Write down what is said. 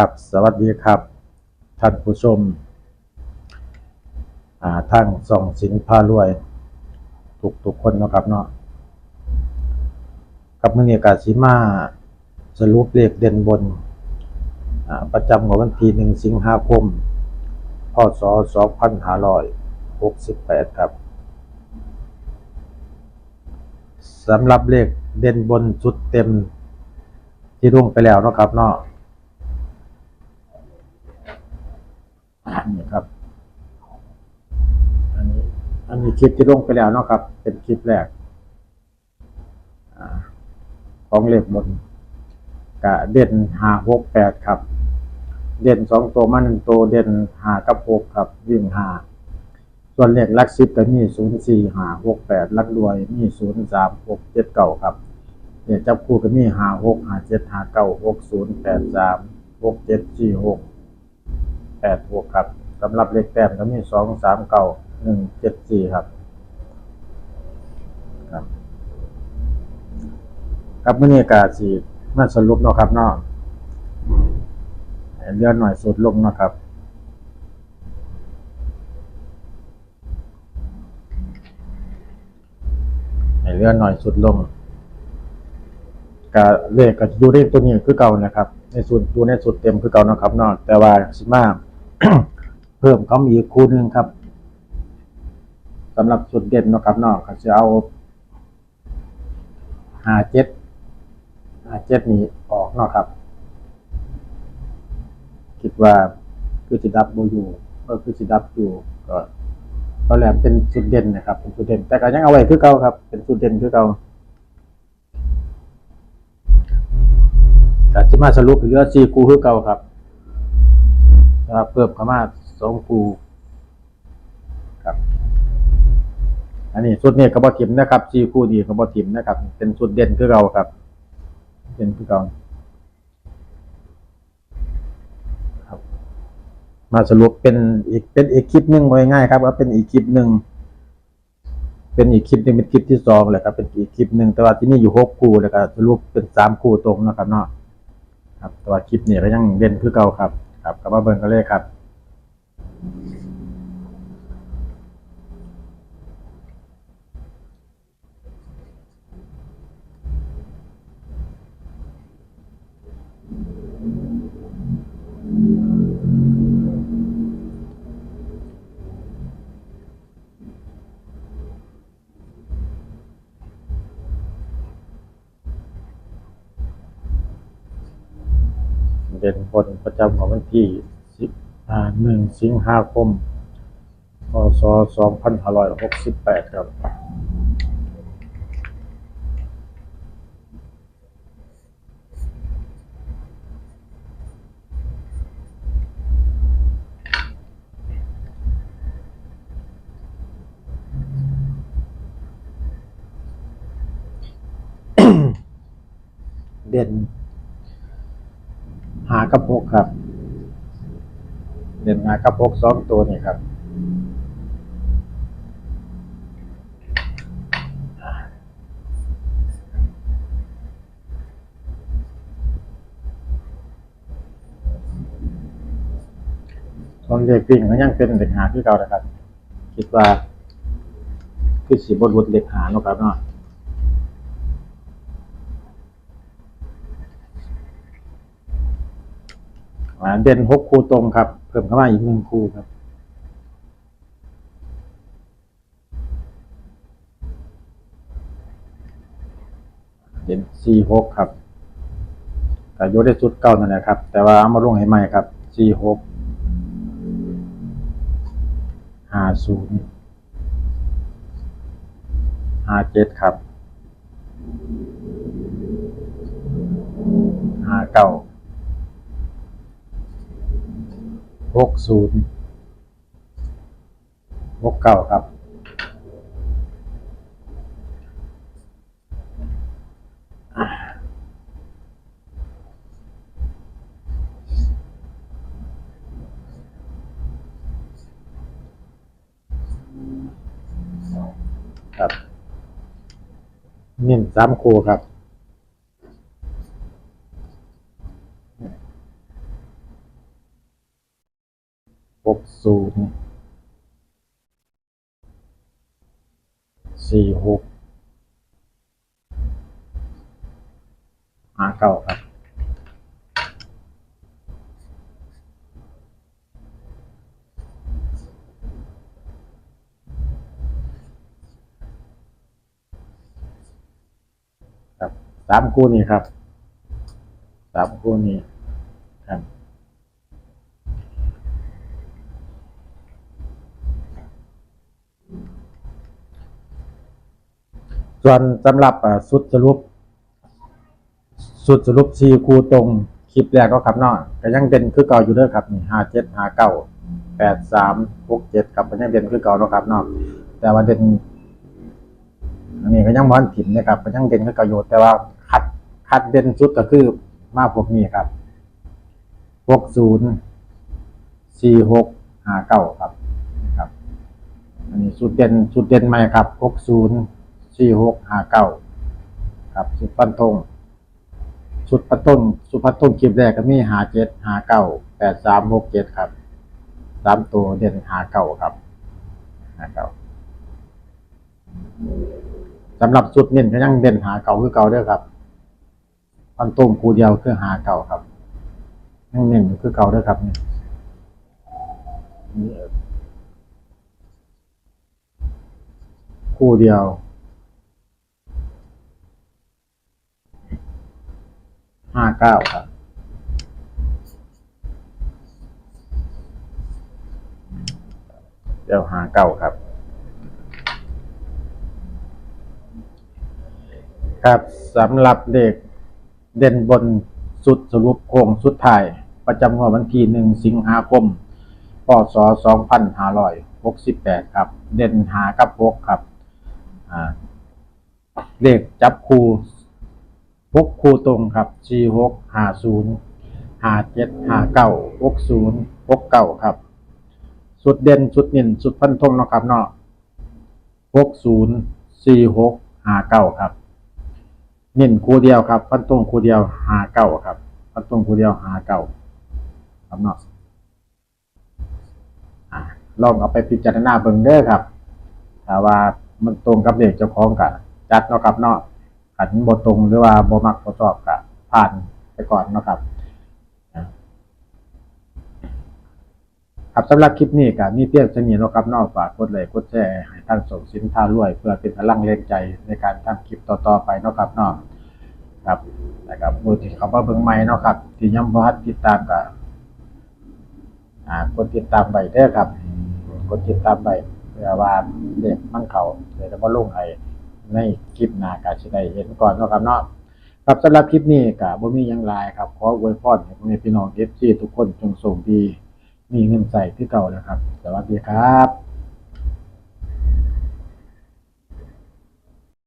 ครับ สวัสดีครับท่านผู้ชมอ่าทั้งส่องสินพารวย ทุกทุกคนนะครับเนาะกับมือนี้กาสิมาสรุปเลขเด่นบน ประจำของวันที่หนึ่งสิงหาคมพศสองพันห้าร้อยหกสิบแปดครับสำหรับเลขเด่นบนชุดเต็มที่รุ่งไปแล้วนะครับเนาะ นี่ครับ อันนี้ อันนี้คลิปที่ลงไปแล้วเนาะครับ เป็นคลิปแรกอของเลขบนกะเด่นหาหกแปดครับ เด่นสองตัวมาหนึ่งตัวเด่นหากับหกครับวิ่งหาส่วนเลขลักสิบก็มีศูนย์สี่หาหกแปดลักรวยมีศูนย์สามหกเจ็ดเก้าครับเนี่ยจับคู่ก็มีหาหกหาเจ็ดหาเก้าหกศูนย์แปดสามหกเจ็ดสี่หก แปดหกครับสำหรับเลขแต้มก็มีสองสามเก้าหนึ่งเจ็ดสี่ครับครับครับมื่อนี้กาสีมาสรุปเนาะครับเนาะเลื่อนหน่อยสุดลงเนาะครับเลื่อนหน่อยสุดลงกาเลขก็อยู่ในตัวนี้คือเก่านะครับ ในส่วนตัวในสุดเต็มคือเก่านะครับเนาะแต่ว่าสิมา เพิ่มเขามีคู่หนึ่งครับสำหรับสุดเด่นนะครับนาะเขาจะเอาหาเจ็ดหาเจ็ดนี้ออกนาะครับ คิดว่าคือสิดับโบอยู่ก็คือสิดับอยู่ก็ก็แหลมเป็นสุดเด่นนะครับ เป็นสุดเด่น แต่ก็ยังเอาไว้คือเก่าครับ เป็นสุดเด่นคือเก่าแต่ที่มาสรุปเหลือสี่คู่คือเก่าครับ แล้วเพิ่มเข้ามาสองคูครับ อันนี้สุดนี้กระบอกถิมนะครับจีคู่ดีกระบอกถิมนะครับ เป็นสุดเด่นคือเราครับ เด่นคือเราครับ มาสรุปเป็นอีกเป็นอีกคลิปหนึ่งง่ายๆครับว่าเป็นอีกคลิปหนึ่งเป็นอีกคลิปนึ่งเป็นคลิปที่สองเลยครับเป็นอีกคลิปหนึ่งแต่ว่าที่นี่อยู่หกคู่แล้วก็สรุปเป็นสามคู่ตรงนะครับเนาะครับแต่ว่าคลิปนี้ก็ยังเด่นคือเก่าครับ ครับกลับมาเบิ่งกันเลยครับ ด่นบนประจำของวันที่สิบหนึ่งสิงหาคม พศสองพันห้าร้อยหกสิบแปดครับเด่น กระพกครับ เด่นหากระพกสองตัวนี่ครับส่วนเด็กวิ่งก็ยังเป็นเด็กหาที่เก่านะครับ คิดว่าคือสีบรุษเด็กหาเนาะครับเนาะ อ่า เด่นหกคู่ตรงครับ เพิ่มเข้ามาอีกหนึ่งคู่ครับ เด่นสี่หกครับแต่ยกได้สุดเก้านั่นแหละครับ แต่ว่าเอามาลงให้ใหม่ครับสี่หกห้าศูนย์ห้าเจ็ดครับห้าเก้า หกศูนย์หกเก้าครับครับเน้นสามคู่ครับ หกศูนย์สี่หกห้าเก้าครับครับสามคู่นี้ครับสามคู่นี้ครับ ส่วนสำหรับสุดสรุป สุดสรุปสี่คูตรงคลิปแรกก็ครับเนาะก็ยังเป็นคือเก่าอยู่เด้อครับนี่ห้าเจ็ดห้าเก้าแปดสามหกเจ็ดครับก็ยังเป็นคือเก่าเนาะครับเนาะแต่ว่าเด่นอันนี้ก็ยังมันถิ่นนะครับก็ยังเด่นคือเก่าอยู่แต่ว่าคัดคัดเด่นสุดก็คือมาพวกนี้ครับหกศูนย์สี่หกห้าเก้าครับครับ อันนี้สุดเด่นสุดเด่นใหม่ครับหกศูนย์ สี่หกห้าเก้าครับสุดปันทงชุดพัดต้นชุดพัดต้นคลิปแรกก็มีหาเจ็ดหาเก้าแปดสามหกเจ็ดครับสามตัวเด่นหาเก้าครับหาเก้าสำหรับชุดเน้นก็ยังเด่นหาเก่าคือเก่าเด้อครับพันต้มคูเดียวคือหาเก่าครับยังเน้นคือเก่าเด้อครับนี่นี่คู่เดียว ห้าเก้าครับเดี๋ยวหาเก้าครับ ครับสำหรับเด็กเด่นบนสุดสรุปโค้งสุดท้าย ประจำงวดวันที่หนึ่งสิงหาคมพศสองพันห้าร้อยหกสิบแปดครับ เด่นหากับพกครับ อ่าเลขจับคู่ หกคู่ตรงครับสี่หกห้าศูนย์ห้าเจ็ดห้าเก้าหกศูนย์หกเก้าครับสุดเด่นสุดเน้นสุดพันธงนะครับเนาะหกศูนย์สี่หกห้าเก้าครับเน้นคู่เดียวครับพันธงคู่เดียวห้าเก้าครับพันธงคู่เดียวห้าเก้าครับเนาะลองเอาไปพิจารณาเบิ่งเด้อครับถ้าว่ามันตรงกับเลขเจ้าของกะจัดเนาะครับเนาะ ขันบ่ตรงหรือว่าบ่มักบ่ชอบกะผ่านไปก่อนนะครับครับสำหรับคลิปนี้ก็มีเพียงเท่านี้นะครับนอกฝากกดไลค์กดแชร์ให้ท่านส่งสินค้ารวย เพื่อเป็นพลังแรงใจในการทำคลิปต่อๆไปนะครับนาะครับนะครับมือที่เขามาเบิ่งใหม่นะครับ ที่ยังบ่ทันติดตามก็อ่ากดติดตามไว้เด้อครับกดติดตามไว้เพื่อว่าเด็กมันเขาเดี๋ยวจะมาลงให้ ในคลิปหน้าก็สิได้เห็นก่อนเนาะครับเนาะครับสำหรับคลิปนี้ก็บ่มีหยังหลายครับขออวยพรให้พ่อแม่พี่น้อง FC ทุกคนจงโชคดีมีเงินใส่ที่เก่านะครับ สวัสดีครับ